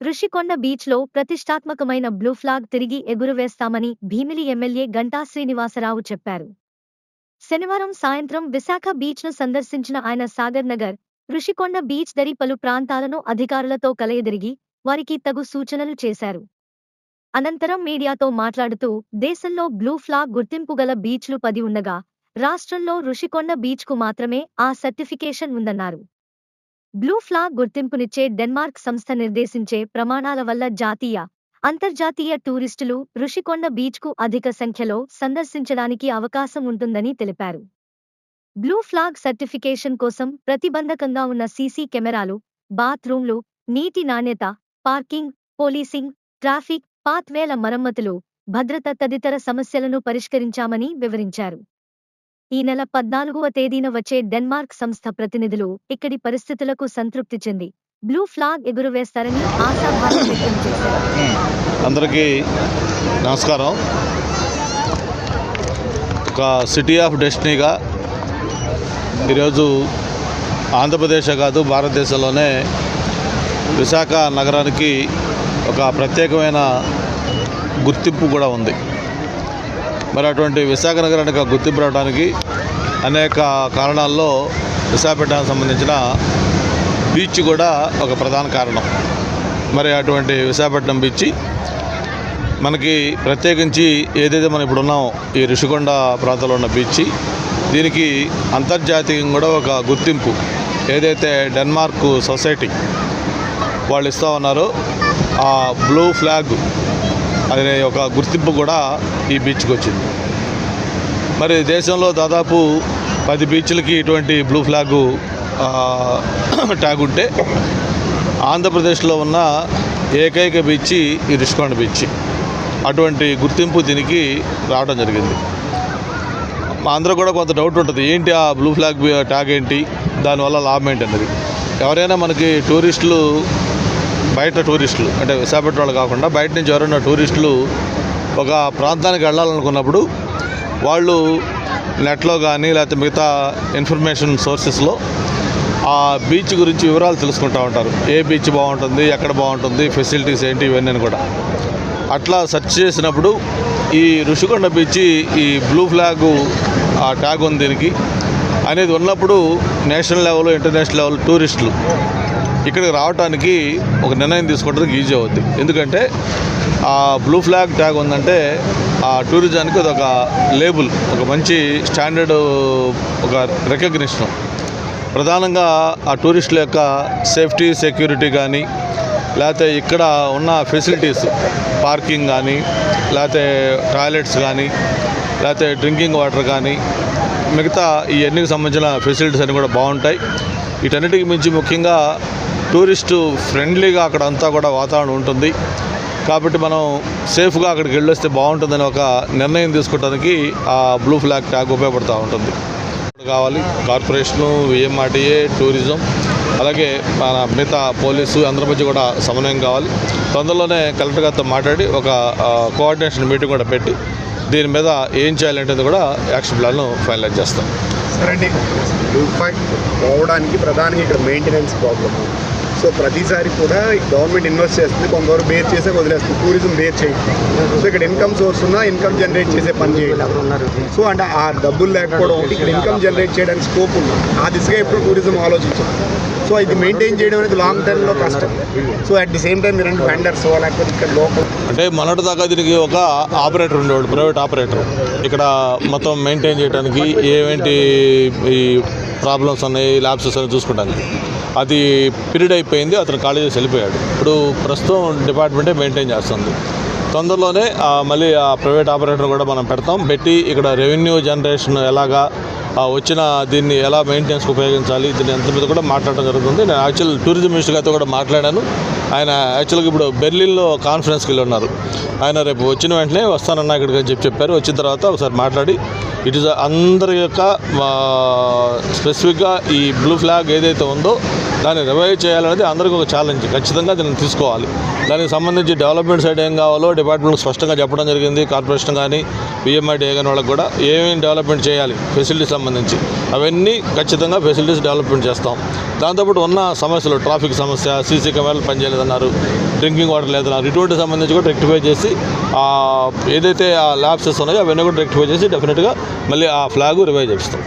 ఋషికొండ బీచ్లో ప్రతిష్టాత్మకమైన blue flag తిరిగి ఎగురవేస్తామని భీమిలి ఎమ్మెల్యే గంటా శ్రీనివాసరావు చెప్పారు. శనివారం సాయంత్రం విశాఖ బీచ్ను సందర్శించిన ఆయన సాగర్ నగర్ ఋషికొండ బీచ్ దరి పలు ప్రాంతాలను అధికారులతో కలయదిరిగి వారికి తగు సూచనలు చేశారు. అనంతరం మీడియాతో మాట్లాడుతూ దేశంలో బ్లూ ఫ్లాగ్ గుర్తింపు గల బీచ్లు పది ఉండగా రాష్ట్రంలో ఋషికొండ బీచ్కు మాత్రమే ఆ సర్టిఫికేషన్ ఉందన్నారు. బ్లూ ఫ్లాగ్ గుర్తింపునిచ్చే డెన్మార్క్ సంస్థ నిర్దేశించే ప్రమాణాల వల్ల జాతీయ అంతర్జాతీయ టూరిస్టులు ఋషికొండ బీచ్కు అధిక సంఖ్యలో సందర్శించడానికి అవకాశం ఉంటుందని తెలిపారు. బ్లూ ఫ్లాగ్ సర్టిఫికేషన్ కోసం ప్రతిబంధకంగా ఉన్న సీసీ కెమెరాలు బాత్రూంలు నీటి నాణ్యత పార్కింగ్ పోలీసింగ్ ట్రాఫిక్ పాత్వేల మరమ్మతులు భద్రత తదితర సమస్యలను పరిష్కరించామని వివరించారు. ఈ నెల పద్నాలుగవ తేదీన వచ్చే డెన్మార్క్ సంస్థ ప్రతినిధులు ఇక్కడి పరిస్థితులకు సంతృప్తి చెంది బ్లూ ఫ్లాగ్ ఎగురవేస్తారని ఆశాభావం వ్యక్తం చేశారు. అందరికీ నమస్కారం. ఒక సిటీ ఆఫ్ డెస్టినీగా ఈరోజు ఆంధ్రప్రదేశ్ కాదు భారతదేశంలోనే విశాఖ నగరానికి ఒక ప్రత్యేకమైన గుర్తింపు కూడా ఉంది. మరి అటువంటి విశాఖ నగరానికి ఆ గుర్తింపు రావడానికి అనేక కారణాల్లో విశాఖపట్నానికి సంబంధించిన బీచ్ కూడా ఒక ప్రధాన కారణం. మరి అటువంటి విశాఖపట్నం బీచ్ మనకి ప్రత్యేకించి ఏదైతే మనం ఇప్పుడున్నామో ఈ ఋషికొండ ప్రాంతంలో ఉన్న బీచ్ దీనికి అంతర్జాతీయంగా కూడా ఒక గుర్తింపు. ఏదైతే డెన్మార్క్ సొసైటీ వాళ్ళు ఇస్తూ ఉన్నారో ఆ బ్లూ ఫ్లాగ్ అనే ఒక గుర్తింపు కూడా ఈ బీచ్కి వచ్చింది. మరి దేశంలో దాదాపు పది బీచ్లకి ఇటువంటి బ్లూ ఫ్లాగ్ ట్యాగ్ ఉంటే ఆంధ్రప్రదేశ్లో ఉన్న ఏకైక బీచ్ ఈ రిషికొండ బీచ్. అటువంటి గుర్తింపు దీనికి రావడం జరిగింది. అందరూ కూడా కొంత డౌట్ ఉంటుంది. ఏంటి ఆ బ్లూ ఫ్లాగ్ ట్యాగ్ ఏంటి? దానివల్ల లాభం ఏంటి అన్నది. ఎవరైనా మనకి టూరిస్టులు బయట టూరిస్టులు అంటే విశాఖపట్నం వాళ్ళు కాకుండా బయట నుంచి ఎవరైనా టూరిస్టులు ఒక ప్రాంతానికి వెళ్ళాలనుకున్నప్పుడు వాళ్ళు నెట్లో కానీ లేకపోతే మిగతా ఇన్ఫర్మేషన్ సోర్సెస్లో ఆ బీచ్ గురించి వివరాలు తెలుసుకుంటూ ఉంటారు. ఏ బీచ్ బాగుంటుంది ఎక్కడ బాగుంటుంది ఫెసిలిటీస్ ఏంటి ఇవన్నీ అని కూడా. అట్లా సెర్చ్ చేసినప్పుడు ఈ ఋషికొండ బీచ్ ఈ బ్లూ ఫ్లాగ్ ఆ ట్యాగ్ ఉంది దీనికి అనేది ఉన్నప్పుడు నేషనల్ లెవెల్ ఇంటర్నేషనల్ లెవెల్ టూరిస్టులు ఇక్కడికి రావడానికి ఒక నిర్ణయం తీసుకోవడానికి ఈజీ అవుద్ది. ఎందుకంటే ఆ బ్లూ ఫ్లాగ్ ట్యాగ్ ఉందంటే ఆ టూరిజానికి అది ఒక లేబుల్ ఒక మంచి స్టాండర్డ్ ఒక రికగ్నిషన్ ప్రధానంగా ఆ టూరిస్టుల యొక్క సేఫ్టీ సెక్యూరిటీ కానీ లేకపోతే ఇక్కడ ఉన్న ఫెసిలిటీస్ పార్కింగ్ కానీ లేకపోతే టాయిలెట్స్ కానీ లేకపోతే డ్రింకింగ్ వాటర్ కానీ మిగతా ఇవన్నీకి సంబంధించిన ఫెసిలిటీస్ అన్నీ కూడా బాగుంటాయి. వీటన్నిటికి మించి ముఖ్యంగా టూరిస్టు ఫ్రెండ్లీగా అక్కడ అంతా కూడా వాతావరణం ఉంటుంది. కాబట్టి మనం సేఫ్గా అక్కడికి వెళ్ళొస్తే బాగుంటుందని ఒక నిర్ణయం తీసుకోవడానికి ఆ బ్లూ ఫ్లాగ్ ట్యాగ్ ఉపయోగపడుతూ ఉంటుంది. కావాలి కార్పొరేషను విఎంఆర్టీఏ టూరిజం అలాగే మన మిగతా పోలీసు అందరి మధ్య కూడా సమన్వయం కావాలి. తొందరలోనే కలెక్టర్ గారితో మాట్లాడి ఒక కోఆర్డినేషన్ మీటింగ్ కూడా పెట్టి దీని మీద ఏం చేయాలంటే కూడా యాక్షన్ ప్లాన్ను ఫైనలైజ్ చేస్తాం. పోవడానికి ప్రధానంగా ఇక్కడ మెయింటెనెన్స్ ప్రాబ్లమ్ సో ప్రతిసారి కూడా గవర్నమెంట్ ఇన్వెస్ట్ చేస్తుంది కొంతవరకు బేర్ చేసే వదిలేస్తుంది. టూరిజం బేర్ చేయడం. సో ఇక్కడ ఇన్కమ్ సోర్స్ ఉన్నా ఇన్కమ్ జనరేట్ చేసే పని చేయడం. సో అంటే ఆ డబ్బులు లేకపోవడం ఇక్కడ ఇన్కమ్ జనరేట్ చేయడానికి స్కోప్ ఉంది. ఆ దిశగా ఎప్పుడు టూరిజం ఆలోచించాం సో ఇది మెయింటైన్ చేయడం అనేది లాంగ్ టర్మ్లో కష్టం. So at the same time రెండు వెండర్స్ లేకపోతే ఇక్కడ లోకల్ అంటే మొన్నటి దాకా దీనికి ఒక ఆపరేటర్ ఉండేవాడు ప్రైవేట్ ఆపరేటర్ ఇక్కడ మొత్తం మెయింటైన్ చేయడానికి ఏమేంటి ఈ ప్రాబ్లమ్స్ ఉన్నాయి ల్యాబ్సెస్ అని చూసుకోవడానికి అది పీరియడ్ అయిపోయింది అతను ఖాళీ చేసి వెళ్ళిపోయాడు. ఇప్పుడు ప్రస్తుతం డిపార్ట్మెంటే మెయింటైన్ చేస్తుంది. తొందరలోనే మళ్ళీ ఆ ప్రైవేట్ ఆపరేటర్ కూడా మనం పెడతాం. పెట్టి ఇక్కడ రెవెన్యూ జనరేషన్ ఎలాగా వచ్చిన దీన్ని ఎలా మెయింటెనెన్స్కి ఉపయోగించాలి దీని ఎంత మీద కూడా మాట్లాడడం జరుగుతుంది. నేను యాక్చువల్ టూరిజం మినిస్టర్ గారితో కూడా మాట్లాడాను. ఆయన యాక్చువల్గా ఇప్పుడు బెర్లిన్లో కాన్ఫరెన్స్కి వెళ్ళి ఉన్నారు ఆయన రేపు వచ్చిన వెంటనే వస్తానన్నా ఇక్కడికి అని చెప్పి చెప్పారు. వచ్చిన తర్వాత ఒకసారి మాట్లాడి ఇట్ ఇస్ అందరి యొక్క స్పెసిఫిక్గా ఈ బ్లూ ఫ్లాగ్ ఏదైతే ఉందో దాన్ని రివైవ్ చేయాలనేది అందరికీ ఒక ఛాలెంజ్ ఖచ్చితంగా దీన్ని తీసుకోవాలి. దానికి సంబంధించి డెవలప్మెంట్ సైడ్ ఏం కావాలో డిపార్ట్మెంట్ స్పష్టంగా చెప్పడం జరిగింది. కార్పొరేషన్ కానీ బిఎంఐ కానీ వాళ్ళకి కూడా ఏమేమి డెవలప్మెంట్ చేయాలి ఫెసిలిటీస్ సంబంధించి. అవన్నీ ఖచ్చితంగా ఫెసిలిటీస్ డెవలప్మెంట్ చేస్తాం. దాంతోపాటు ఉన్న సమస్యలు ట్రాఫిక్ సమస్య సీసీ కెమెరాలు పనిచేయలేదన్నారు డ్రింకింగ్ వాటర్ లేదన్నారు ఇటువంటి సంబంధించి కూడా రెక్టిఫై చేసి ఏదైతే ఆ ల్యాబ్సెస్ ఉన్నాయో అవన్నీ కూడా రెక్టిఫై చేసి డెఫినెట్గా మళ్ళీ ఆ ఫ్లాగ్ రివైవ్ చేస్తాం